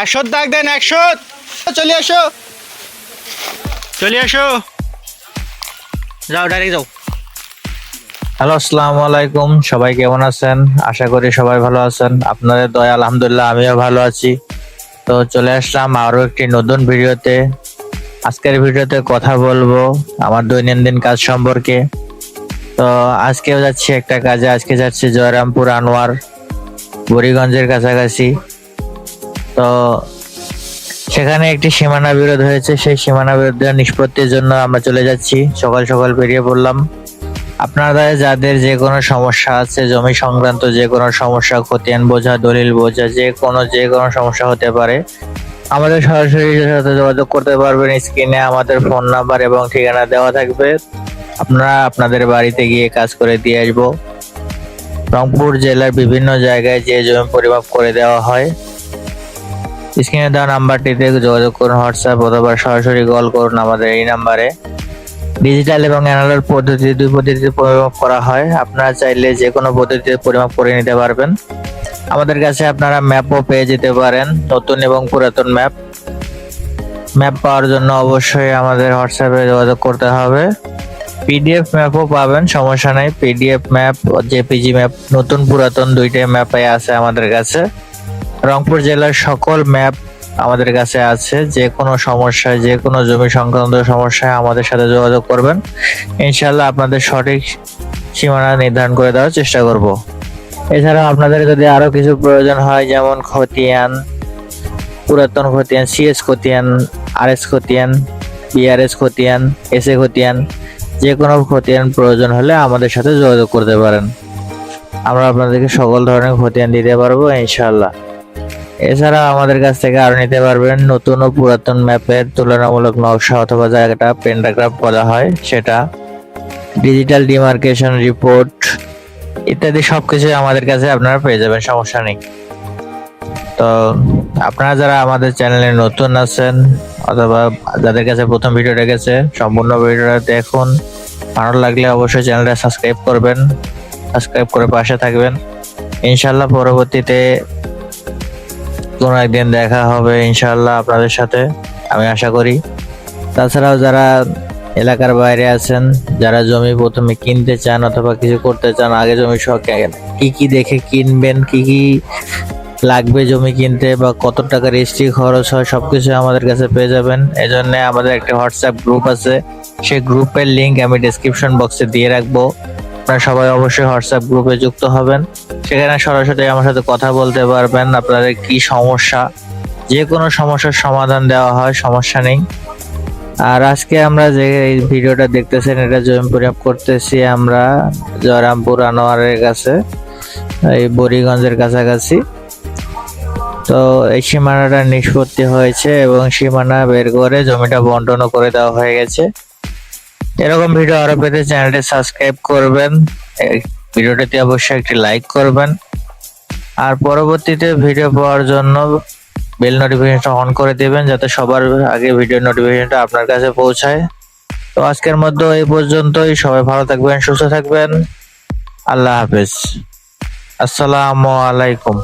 একশো দাগ দেন একশো চলে আসো। চলে আসো। যাও ডাইরেক্ট যাও। হ্যালো, আসসালামু আলাইকুম। সবাই কেমন আছেন? আশা করি সবাই ভালো আছেন। আপনাদের দয়া, আলহামদুলিল্লাহ, আমিও ভালো আছি। তো চলে আসলাম আরও একটি নতুন ভিডিওতে। আজকের ভিডিওতে কথা বলব আমার দৈনন্দিন কাজ সম্পর্কে। তো আজকেও যাচ্ছি একটা কাজে। আজকে যাচ্ছি জয়রামপুর আনোয়ার, বুড়িগঞ্জের কাছাকাছি। তো সেখানে একটি সীমানা বিরোধ হয়েছে। সেই সীমানা বিরোধের নিষ্পত্তির জন্য আমরা চলে যাচ্ছি। সকাল সকাল বেরিয়ে পড়লাম। আপনারা যাদের যে কোনো সমস্যা আছে, জমি সংক্রান্ত যে কোনো সমস্যা, খতিয়ান বোঝা, দলিল বোঝা, যে কোনো যে কোনো সমস্যা হতে পারে, আমাদের সরাসরি সাথে যোগাযোগ করতে পারবেন। স্ক্রিনে আমাদের ফোন নাম্বার এবং ঠিকানা দেওয়া থাকবে। আপনারা আপনাদের বাড়িতে গিয়ে কাজ করে দিয়ে আসব। রংপুর জেলার বিভিন্ন জায়গায় যে জমি পরিমাপ করে দেওয়া হয় স্ক্রিনে দেওয়া নাম্বারটিতে যোগাযোগ করুন, হোয়াটসঅ্যাপ অথবা সরাসরি কল করুন আমাদের এই নাম্বারে। ডিজিটাল এবং অ্যানালগ পদ্ধতি দুই পদ্ধতিতে পরিমাপ করা হয়। আপনারা চাইলে যে কোনো পদ্ধতিতে পরিমাপ করে নিতে পারবেন। আমাদের কাছে আপনারা ম্যাপও পেয়ে যেতে পারেন, নতুন এবং পুরাতন ম্যাপ। ম্যাপ পাওয়ার জন্য অবশ্যই আমাদের হোয়াটসঅ্যাপে যোগাযোগ করতে হবে। পিডিএফ ম্যাপও পাবেন, সমস্যা নেই। পিডিএফ ম্যাপ, জেপিজি ম্যাপ, নতুন পুরাতন দুইটাই ম্যাপে আছে আমাদের কাছে। রংপুর জেলার সকল ম্যাপ আমাদের কাছে আছে। যে কোনো সমস্যায়, যে কোনো জমি সংক্রান্ত সমস্যায় আমাদের সাথে যোগাযোগ করবেন। ইনশাল্লাহ আপনাদের সঠিক সীমানা নির্ধারণ করে দেওয়ার চেষ্টা করব। এছাড়া আপনাদের যদি আরও কিছু প্রয়োজন হয়, যেমন খতিয়ান, পুরাতন খতিয়ান সিএস খতিয়ান আর এস খতিয়ান বিআরএস খতিয়ান এস এ খতিয়ান, যে কোনো খতিয়ান প্রয়োজন হলে আমাদের সাথে যোগাযোগ করতে পারেন। আমরা আপনাদেরকে সকল ধরনের খতিয়ান দিতে পারব ইনশাল্লাহ এছাড়া আমাদের কাছ থেকে আরও নিতে পারবেন নতুন ও পুরাতন ম্যাপের তুলনামূলক নকশা অথবা জায়গাটা পেন্টাগ্রাফ বলা হয়, সেটা। ডিজিটাল ডিমার্কেশন রিপোর্ট ইত্যাদি সবকিছু আমাদের কাছে আপনারা পেয়ে যাবেন, সমস্যা নেই। তো আপনারা যারা আমাদের চ্যানেলে নতুন আছেন অথবা যাদের কাছে প্রথম ভিডিওটা গেছে সম্পূর্ণ ভিডিওটা দেখুন। ভালো লাগলে অবশ্যই চ্যানেলটা সাবস্ক্রাইব করবেন সাবস্ক্রাইব করে পাশে থাকবেন। ইনশাল্লাহ পরবর্তীতে কোনো একদিন দেখা হবে ইনশাল্লাহ আপনাদের সাথে, আমি আশা করি। তাছাড়াও যারা এলাকার বাইরে আছেন, যারা জমি প্রথমে কিনতে চান অথবা কিছু করতে চান, আগে জমি সব কি কি দেখে কিনবেন, কি কি লাগবে জমি কিনতে বা কত টাকা রেজিস্ট্রি খরচ হয়, সবকিছু আমাদের কাছে পেয়ে যাবেন। এজন্য আমাদের একটা হোয়াটসঅ্যাপ গ্রুপ আছে, সেই গ্রুপের লিঙ্ক আমি ডেসক্রিপশন বক্সে দিয়ে রাখব। আপনারা সবাই অবশ্যই হোয়াটসঅ্যাপ গ্রুপে যুক্ত হবেন। সেখানে সরাসরি আমার সাথে কথা বলতে পারবেন। আপনাদের কি সমস্যা? যে কোনো সমস্যার সমাধান দেওয়া হয়, সমস্যা নেই। আর আজকে আমরা যে এই ভিডিওটা দেখতেছেন, এটা জমি পরিমাপ করতেছি আমরা জয়রামপুর আনোয়ারের কাছে, এই বরিগঞ্জের কাছাকাছি। তো এই সীমানাটা নিষ্পত্তি হয়েছে এবং সীমানা বের করে জমিটা বন্টনও করে দেওয়া হয়ে গেছে। এরকম ভিডিও আরও পেতে চ্যানেলটি সাবস্ক্রাইব করবেন। ভিডিওটাতে অবশ্যই একটি লাইক করবেন। আর পরবর্তীতে ভিডিও পাওয়ার জন্য বেল নোটিফিকেশনটা অন করে দেবেন, যাতে সবার আগে ভিডিও নোটিফিকেশনটা আপনার কাছে পৌঁছায়। তো আজকের মধ্যে এই পর্যন্তই। সবাই ভালো থাকবেন, সুস্থ থাকবেন। আল্লাহ হাফেজ। আসসালামু আলাইকুম।